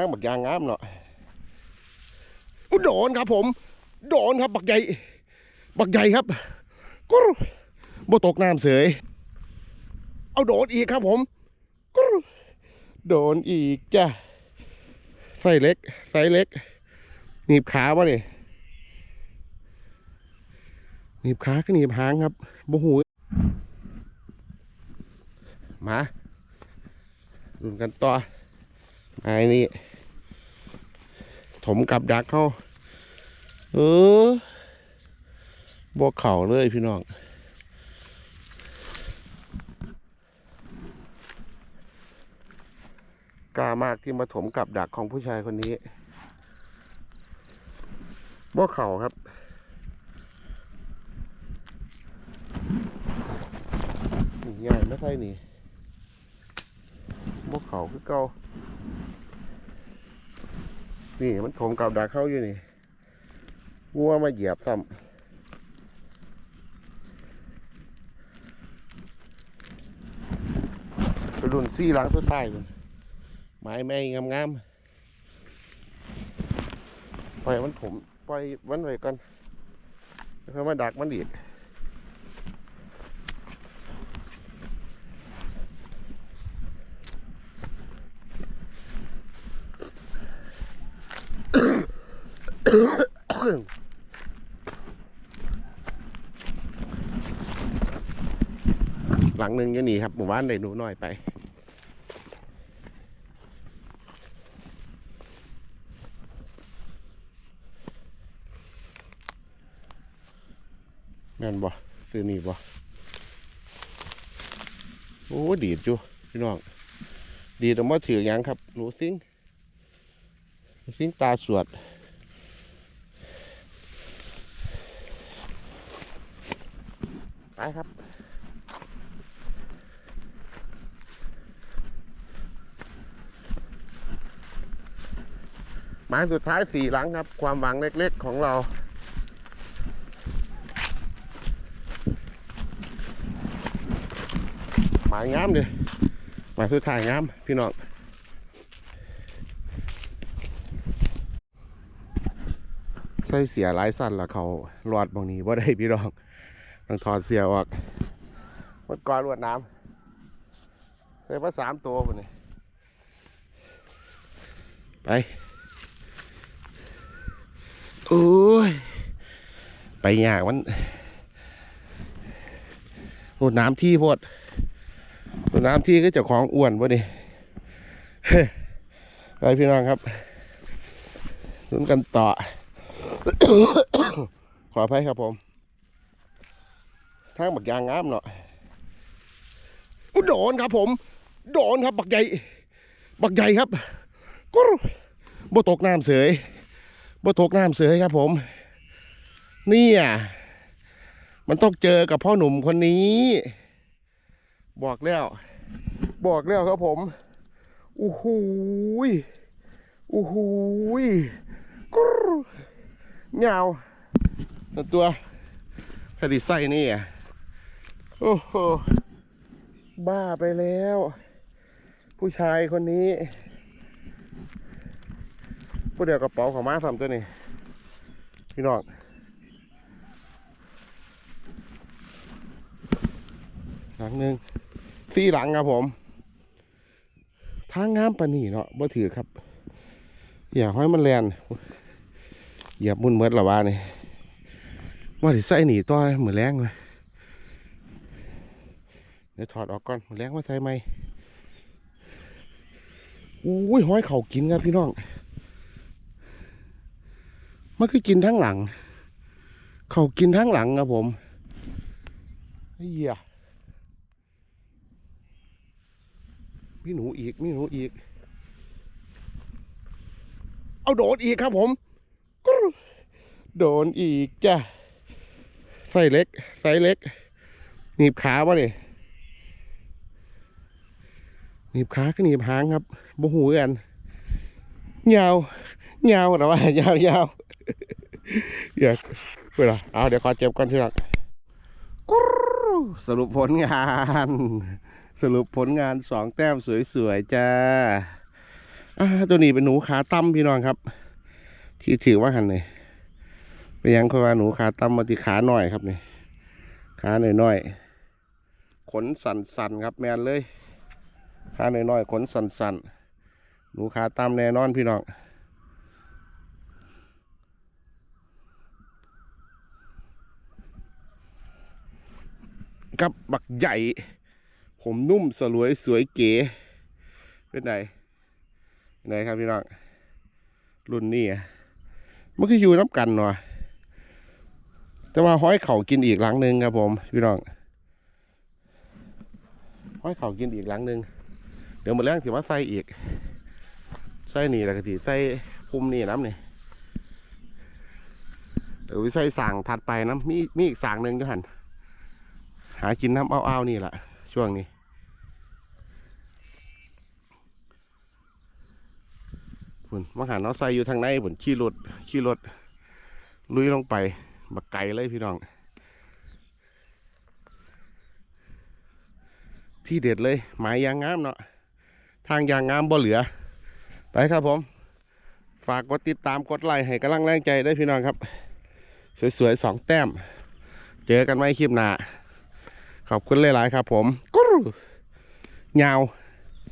างบักยางงามเนาะอุ๊ยโดนครับผม โดนครับบักใหญ่บักใหญ่ครับกรบ่ตกน้ำเสย เอาโดนอีกครับผมกรูโดนอีกจ้ะไฟเล็กไฟเล็กหนีบขาวะนี่หนีบขาก็หนีบหางครับบ่หูมาดุนกันต่อไอ้นี่ ถมกับดักเข้าเออบวกเข่าเลยพี่น้องกล้ามากที่มาถมกับดักของผู้ชายคนนี้บวกเข่าครับนี่ใหญ่ไม่ใช่นี่บวกเข่าคือเก่า นี่มันถมกับดักเข้าอยู่นี่วัวมาเหยียบซ้ำปรุ่นซี่หลังสุดท้ายมันไม้แม่งงามๆปล่อยมันถมปล่อยมันไว้ก่อนแล้วมาดักมันอีก หลังหนึ่งอยู่นี่ครับ หมู่บ้านได้หนูน้อยไป แม่นบ่ซื้อนี่บ่โอ้ดีดจูพี่น้อง ดีแต่ว่าถือหยังครับ หนูซิงหนูซิงตาสวด ไปครับ หมายสุดท้ายสี่หลังครับ ความหวังเล็กๆของเราหมายงามเลยหมายสุดท้ายงามพี่น้องใส่เสียหลายสั้นละเขาหลอดบางนี้ว่าได้พี่น้อง ต้องถอดเสียออกวัดกรรวดน้ำใส่มาสามตัวคนนี้ไปโอ้ย ไปยากมันโอ้น้ำที่โพดโอ้น้ำที่ก็เจะของอ้วนวะนี่ไปพี่น้องครับลุ้นกันต่อ ขออภัยครับผม ทางบักยางงามเนาะอุ๊ยโดนครับ ผมโดนครับบักใหญ่บักใหญ่ครับก็บ่ตกน้ำเสยบ่ตกน้ำเสยครับ ผม เนี่ย มันต้องเจอกับพ่อหนุ่มคนนี้ บอกแล้ว บอกแล้วครับผมอู้หูยอู้หูยกรูเหงาต่ตัวผลิตไส้นี่อะ โอ้โห บ้าไปแล้ว ผู้ชายคนนี้ ผู้เดียวกระเป๋าของม้าสามตัวนี่ พี่น้องหลังหนึ่งสี่หลังครับผม ทางงามปานนี่เนาะบ่ถือครับ อย่าห้อยมันแลนอย่ามุนเมดหละวานี่ว่าที่ใส่หนีต่อเหมือนแรงเลย ดี๋ยวถอดออกก่อนแรงมาใส่ไหมอุ้ยห้อยเขากินครับพี่น้องมันคือกินทั้งหลัง เขากินทั้งหลังครับผมเฮียมีหนูอีกมีหนูอีก เอาโดนอีกครับผม โดนอีกจ้ะไฟเล็กไฟเล็กหนีบขาวะนี่ นีบขาก็หนีบหางครับบ่หูกันยาวยาวแต่ว่ายาวยาวเดี๋ยวเพื่อเอาเดี๋ยวขอเจ็บก่อนทีหลังกรู๊สรุปผลงาน สรุปผลงานสองแต้มสวยๆจ้าอ่าตัวนี้เป็นหนูขาตั้มพี่น้องครับ ที่ถือว่าหันเลยเป็นหยังคือว่าหนูขาตั้มมาที่ขาหน่อยครับนี่ขาหน่อยหน่อยๆขนสันสันๆครับแมนเลย ขาน่อยหน่อยๆขนสันสันๆหนูขาตั้มแน่นอนพี่น้องกับบักใหญ่ ผมนุ่มสลวยสวยเก๋เป็นไงเป็นไงครับพี่น้องรุ่นนี้มันคืออยู่น้ำกันเนาะแต่ว่าห้อยเข่ากินอีกหลังหนึ่งครับผม พี่น้องห้อยเข่ากินอีกหลังหนึ่ง ดี๋ยวหมดแรงถือว่าใส่อีก ใส่นี่แล้วก็ถือใส่พุ่มนี่น้ำนี่เดี๋ยวไปใส่สังถัดไปน้ำมีมีอีกสังหนึ่งด้วยหันหากินน้ำอ้าวๆนี่แหละช่วงนี้พุ่นมาหาน้องใส่อยู่ทางในพุ่นขี่รถขี่รถลุยลงไปบักไก่เลยพี่น้อง ที่เด็ดเลยหมายยางงามเนาะ ทางอย่างงามบ่เหลือ ไปครับผม ฝากกดติดตามกดไลค์ให้กำลังแรงใจได้พี่น้องครับ สวยๆสองแต้ม เจอกันไว้คลิปหน้า ขอบคุณหลายๆครับผมกุ๊ยาว